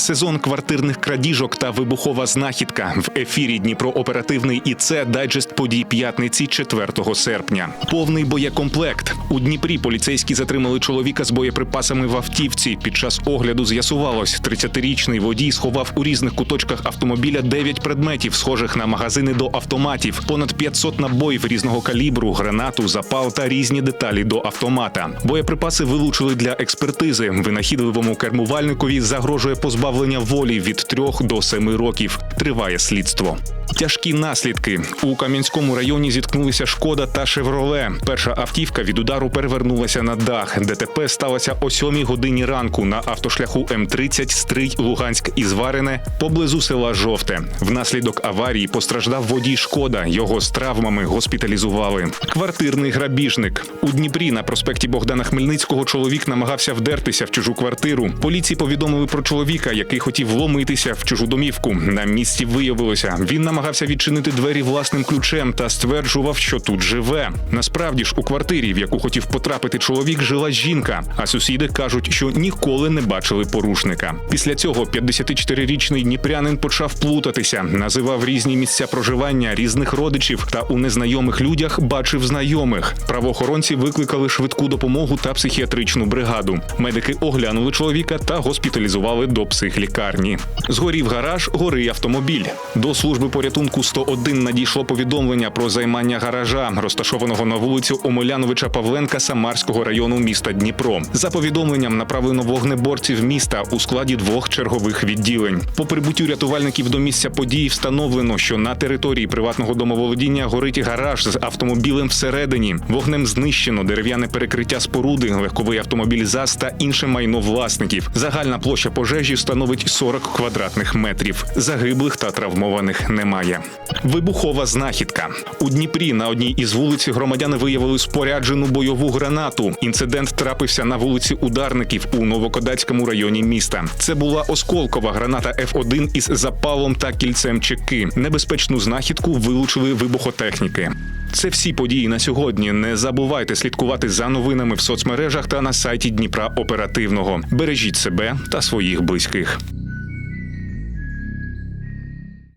Сезон квартирних крадіжок та вибухова знахідка в ефірі Дніпро оперативний і це дайджест подій п'ятниці 4 серпня. Повний боєкомплект у Дніпрі. Поліцейські затримали чоловіка з боєприпасами в автівці. Під час огляду з'ясувалось, 30-річний водій сховав у різних куточках автомобіля 9 предметів, схожих на магазини до автоматів, понад 500 набоїв різного калібру, гранату, запал та різні деталі до автомата. Боєприпаси вилучили для експертизи. Винахідливому кермувальникові загрожує позбавлення волі від 3 до 7 років. Триває слідство. Тяжкі наслідки у Кам'янському районі зіткнулися шкода та Шевроле. Перша автівка від удару перевернулася на дах. ДТП сталося о 7 годині ранку на автошляху М30 Стрий Луганськ і Зварине поблизу села Жовте. Внаслідок аварії постраждав водій шкода. Його з травмами госпіталізували. Квартирний грабіжник у Дніпрі на проспекті Богдана Хмельницького чоловік намагався вдертися в чужу квартиру. Поліції повідомили про чоловіка, який хотів вломитися в чужу домівку. На місці виявилося, він намагався відчинити двері власним ключем та стверджував, що тут живе. Насправді ж у квартирі, в яку хотів потрапити чоловік, жила жінка. А сусіди кажуть, що ніколи не бачили порушника. Після цього 54-річний дніпрянин почав плутатися, називав різні місця проживання різних родичів та у незнайомих людях бачив знайомих. Правоохоронці викликали швидку допомогу та психіатричну бригаду. Медики оглянули чоловіка та госпіталізували до психлікарні. Згорів гараж, гори автомобіль. До служби порятунку 101 надійшло повідомлення про займання гаража, розташованого на вулицю Омеляновича Павленка Самарського району міста Дніпро. За повідомленням направлено вогнеборців міста у складі двох чергових відділень. По прибуттю рятувальників до місця події встановлено, що на території приватного домоволодіння горить гараж з автомобілем всередині. Вогнем знищено дерев'яне перекриття споруди, легковий автомобіль ЗАЗ та інше майно власників. Загальна площа пожежі становить 40 квадратних метрів. Загиблих та травмованих немає. Вибухова знахідка у Дніпрі на одній із вулиць громадяни виявили споряджену бойову гранату. Інцидент трапився на вулиці Ударників у Новокодацькому районі міста. Це була осколкова граната F1 із запалом та кільцем чеки. Небезпечну знахідку вилучили вибухотехніки. Це всі події на сьогодні. Не забувайте слідкувати за новинами в соцмережах та на сайті Дніпра Оперативного. Бережіть себе та своїх близьких.